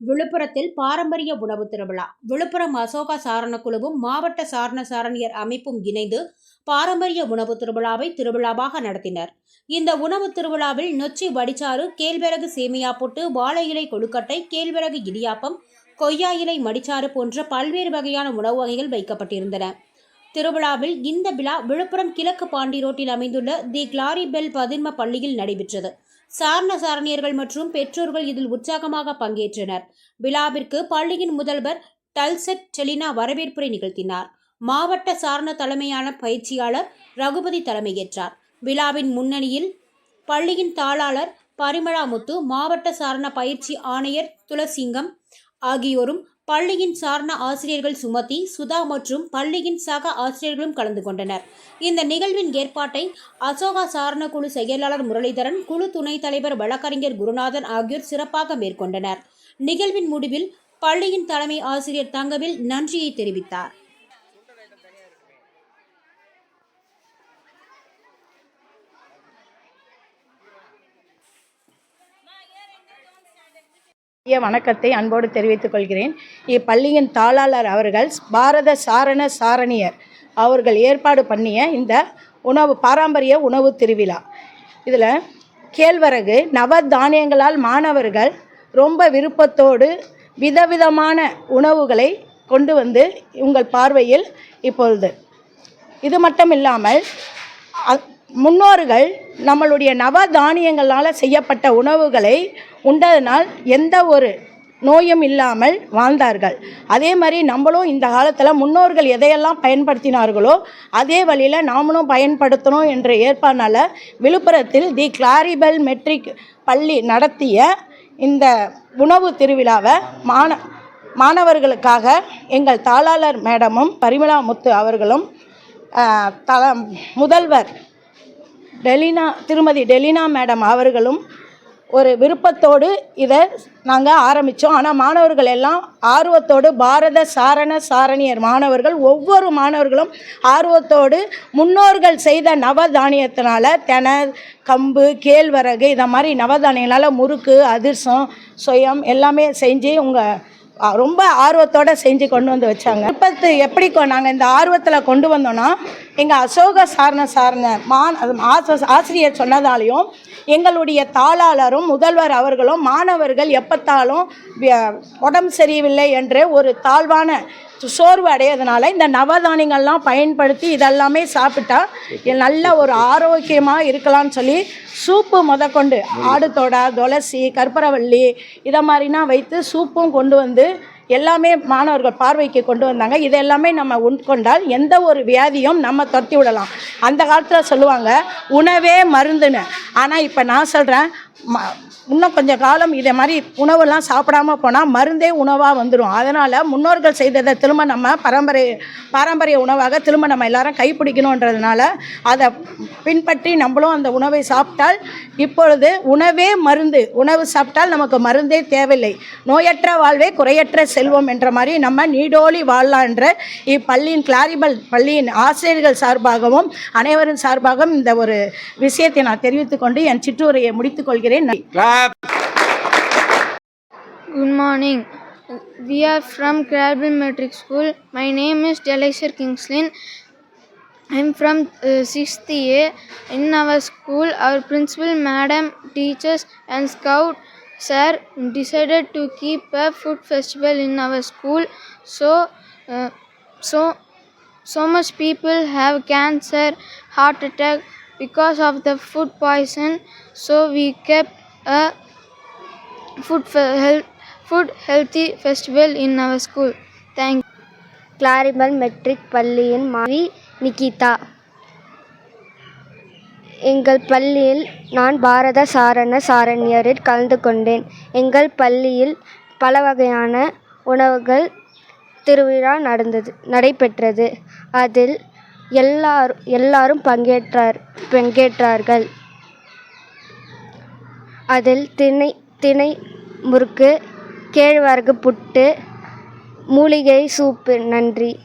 விழுப்புரத்தில் பாரம்பரிய உணவு திருவிழா. விழுப்புரம் அசோகா சாரண குழுவும் மாவட்ட சாரண சாரணியர் அமைப்பும் இணைந்து பாரம்பரிய உணவு திருவிழாவை திருவிழாவாக நடத்தினர். இந்த உணவு திருவிழாவில் நொச்சி வடிச்சாறு கேழ்வரகு சேமியா புட்டு வாழை இலை கொழுக்கட்டை கேழ்வரகு இடியாப்பம் கொய்யா இலை மடிச்சாறு போன்ற பல்வேறு வகையான உணவு வகைகள் வைக்கப்பட்டிருந்தன. திருவிழாவில் இந்த விழா விழுப்புரம் கிழக்கு பாண்டி ரோட்டில் அமைந்துள்ள தி கிளாரி பெல் பதின்ம பள்ளியில் நடைபெற்றது. சாரண சாரணியர்கள் மற்றும் பெற்றோர்கள் இதில் உற்சாகமாக பங்கேற்றனர். விழாவிற்கு பள்ளியின் முதல்வர் டல்செட் செலினா வரவேற்புரை நிகழ்த்தினார். மாவட்ட சாரண தலைமையான பயிற்சியாளர் ரகுபதி தலைமையேற்றார். விழாவின் முன்னணியில் பள்ளியின் தாளாளர் பரிமளாமுத்து மாவட்ட சாரண பயிற்சி ஆணையர் துளசிங்கம் ஆகியோரும் பள்ளியின் சார்ந்த ஆசிரியர்கள் சுமதி சுதா மற்றும் பள்ளியின் சக ஆசிரியர்களும் கலந்து கொண்டனர். இந்த நிகழ்வின் ஏற்பாட்டை அசோகா சாரண குழு செயலாளர் முரளிதரன் குழு துணைத் தலைவர் வழக்கறிஞர் குருநாதன் ஆகியோர் சிறப்பாக மேற்கொண்டனர். நிகழ்வின் முடிவில் பள்ளியின் தலைமை ஆசிரியர் தங்கவில் நன்றியை தெரிவித்தார். வணக்கத்தை அன்போடு தெரிவித்துக் கொள்கிறேன். இப்பள்ளியின் தாளாளர் அவர்கள் பாரத சாரண சாரணியர் அவர்கள் ஏற்பாடு பண்ணிய இந்த உணவு பாரம்பரிய உணவு திருவிழா. இதில் கேழ்வரகு நவ தானியங்களால் மாணவர்கள் ரொம்ப விருப்பத்தோடு விதவிதமான உணவுகளை கொண்டு வந்து உங்கள் பார்வையில் இப்பொழுது. இது மட்டும் இல்லாமல் அ- முன்னோர்கள் நம்மளுடைய நவ தானியங்களால் செய்யப்பட்ட உணவுகளை உண்டதனால் எந்த ஒரு நோயும் இல்லாமல் வாழ்ந்தார்கள். அதே மாதிரி நம்மளும் இந்த காலத்தில் முன்னோர்கள் எதையெல்லாம் பயன்படுத்தினார்களோ அதே வழியில் நாமளும் பயன்படுத்தணும் என்ற ஏற்பாடினால் விழுப்புரத்தில் தி கிளாரிபல் மெட்ரிக் பள்ளி நடத்திய இந்த உணவு திருவிழாவை மாண மாணவர்களுக்காக எங்கள் தாளாளர் மேடமும் பரிமளா முத்து அவர்களும் தலம் தல முதல்வர் டெலினா திருமதி டெலினா மேடம் அவர்களும் ஒரு விருப்பத்தோடு இதை நாங்கள் ஆரம்பித்தோம் ஆனால் மாணவர்கள் எல்லாம் ஆர்வத்தோடு பாரத சாரண சாரணியர் மாணவர்கள் ஒவ்வொரு மாணவர்களும் ஆர்வத்தோடு முன்னோர்கள் செய்த நவதானியத்தினால தென கம்பு கேழ்வரகு இதை மாதிரி நவதானியங்களால் முறுக்கு அதிர்சம் சுயம் எல்லாமே செஞ்சு உங்கள் ரொம்ப ஆர்வத்தோட செஞ்சு கொண்டு வந்து வச்சாங்க. விருப்பத்து எப்படி நாங்கள் இந்த ஆர்வத்தில் கொண்டு வந்தோன்னா எங்கள் அசோக சாரண சாரண மான் அது ஆசிரியர் சொன்னதாலையும் எங்களுடைய தாளாளரும் முதல்வர் அவர்களும் மாணவர்கள் எப்பத்தாலும் உடம்பு சரியில்லை என்று ஒரு தாழ்வான சோர்வு அடையறதுனால இந்த நவதானியங்கள்லாம் பயன்படுத்தி இதெல்லாமே சாப்பிட்டா நல்ல ஒரு ஆரோக்கியமாக இருக்கலாம்னு சொல்லி சூப்பு முதற்கொண்டு ஆடுதோடை துளசி கற்பூரவள்ளி இதை மாதிரினா வைத்து சூப்பும் கொண்டு வந்து எல்லாமே மாணவர்கள் பார்வைக்கு கொண்டு வந்தாங்க. இது எல்லாமே நம்ம உட்கொண்டால் எந்த ஒரு வியாதியும் நம்ம துரத்தி விடலாம். அந்த காலத்தில் சொல்லுவாங்க உணவே மருந்துன்னு. ஆனால் இப்போ நான் சொல்கிறேன் ம இன்னும் கொஞ்சம் காலம் இதே மாதிரி உணவெல்லாம் சாப்பிடாம போனால் மருந்தே உணவாக வந்துடும் அதனால் முன்னோர்கள் செய்ததை திரும்ப நம்ம பரம்பரை பாரம்பரிய உணவாக திரும்ப நம்ம எல்லாரும் கைப்பிடிக்கணுன்றதுனால அதை பின்பற்றி நம்மளும் அந்த உணவை சாப்பிட்டால் இப்பொழுது உணவே மருந்து. உணவு சாப்பிட்டால் நமக்கு மருந்தே தேவையில்லை. நோயற்ற வாழ்வே குறையற்ற செல்வம் என்ற மாதிரி நம்ம நீடோழி வாழலாம் என்ற இப்பள்ளியின் கிளாரிபல் பள்ளியின் ஆசிரியர்கள் சார்பாகவும் அனைவரின் சார்பாகவும் இந்த ஒரு விஷயத்தை நான் தெரிவித்துக்கொண்டு என் சிற்றுரையை முடித்துக்கொள்கிறேன் கொள்கிறேன் நன்றி. Good morning. We are from Crabble Metric School. My name is Delisher Kingslin. I'm from uh, 6th A. In our school, our principal, madam, teachers, and scout sir decided to keep a food festival in our school. So, uh, so, so much people have cancer, heart attack because of the food poison. So we kept a food fe- health food healthy festival in our school. Thank Claribel matric பள்ளியின் மாவி நிகிதா எங்கள் பள்ளியில் நான் பாரத சாரண சாரண்யரில் கலந்து கொண்டேன். எங்கள் பள்ளியில் பல வகையான உணவுகள் திருவிழா நடந்தது நடைபெற்றது. அதில் எல்லாரும் எல்லாரும் பங்கேற்றார் பங்கேற்றார்கள். அதில் திணை திணை முறுக்கு கேழ்வரகு புட்டு மூலிகை சூப்பு. நன்றி.